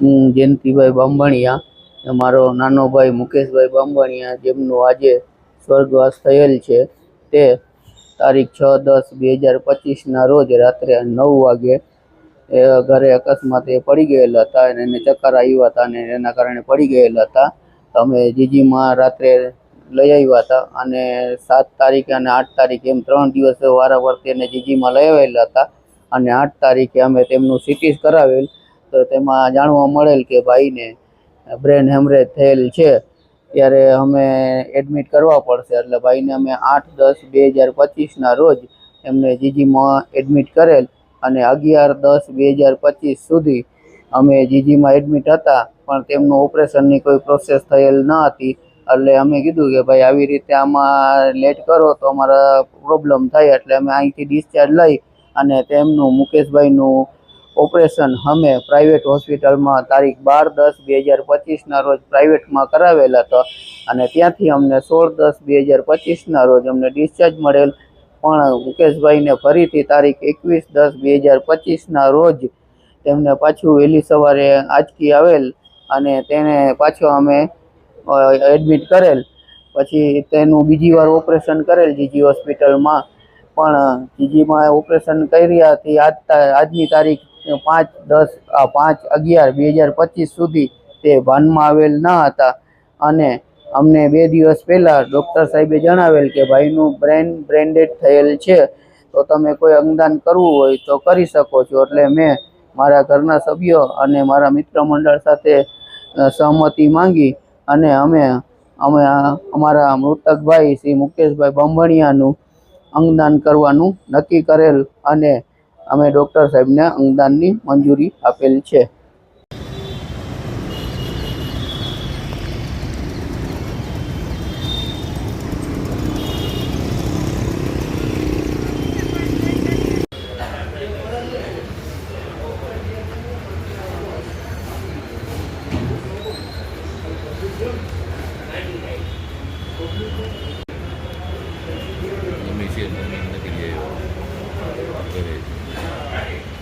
હું જયંતિભાઈ બાંભણિયા મારો નાનો ભાઈ મુકેશભાઈ બાંભણિયા જેમનું આજે સ્વર્ગવાસ થયેલ છે, તે તારીખ છ દસ બે હજાર પચીસના રોજ રાત્રે નવ વાગે, એ ઘરે અકસ્માતે પડી ગયેલા હતા અને એને ચક્કર આવ્યા હતા અને એના કારણે પડી ગયેલા હતા. અમે જીજીમાં રાત્રે લઈ આવ્યા હતા અને સાત તારીખે અને આઠ તારીખે એમ ત્રણ દિવસ વારાફરતી એને જીજીમાં લઈ આવેલા હતા અને આઠ તારીખે અમે તેમનું સિટી કરાવેલ. તો તેમાં જાણવા મળેલ કે ભાઈને બ્રેન હેમરેજ થયેલ છે. ત્યારે અમે એડમિટ કરવા પડશે. એટલે ભાઈને અમે આઠ દસ બે હજાર પચીસના રોજ એમને જીજીમાં એડમિટ કરેલ અને અગિયાર દસ બે હજાર પચીસ સુધી અમે જીજીમાં એડમિટ હતા. પણ તેમનું ઓપરેશનની કોઈ પ્રોસેસ થયેલ ન હતી. એટલે અમે કીધું કે ભાઈ આવી રીતે આમાં લેટ કરો તો અમારા પ્રોબ્લેમ થાય. એટલે અમે અહીંથી ડિસ્ચાર્જ લઈ અને તેમનું મુકેશભાઈનું ઓપરેશન અમે પ્રાઇવેટ હોસ્પિટલમાં તારીખ બાર દસ બે હજાર પચીસના રોજ પ્રાઇવેટમાં કરાવેલ હતો. અને ત્યાંથી અમને સોળ દસ બે હજાર પચીસના રોજ અમને ડિસ્ચાર્જ મળેલ. પણ મુકેશભાઈને ફરીથી તારીખ એકવીસ દસ બે હજાર પચીસના રોજ તેમને પાછું વહેલી સવારે આંચકી આવેલ અને તેને પાછો અમે એડમિટ કરેલ. પછી તેનું બીજી વાર ઓપરેશન કરેલ જીજી હોસ્પિટલમાં. પણ જીજીમાં ઓપરેશન કર્યાથી આજ તા- આજની તારીખ પાંચ, દસ પાંચ, અગિયાર, બે હજાર પચીસ સુધી તે ભાનમાં આવેલ ન હતા. અને અમને બે દિવસ પહેલાં ડૉક્ટર સાહેબે જણાવેલ કે ભાઈનું બ્રેન બ્રેન્ડેડ થયેલ છે, તો તમે કોઈ અંગદાન કરવું હોય તો કરી શકો છો. એટલે મેં મારા ઘરના સભ્યો અને મારા મિત્ર મંડળ સાથે સહમતિ માંગી અને અમે અમે અમારા મૃતકભાઈ શ્રી મુકેશભાઈ બાંભણિયાનું અંગદાન કરવાનું નક્કી કરેલ અને અમે ડૉક્ટર સાહેબને અંગદાનની મંજૂરી આપેલ છે. લઈ આવ્યો. Derecho.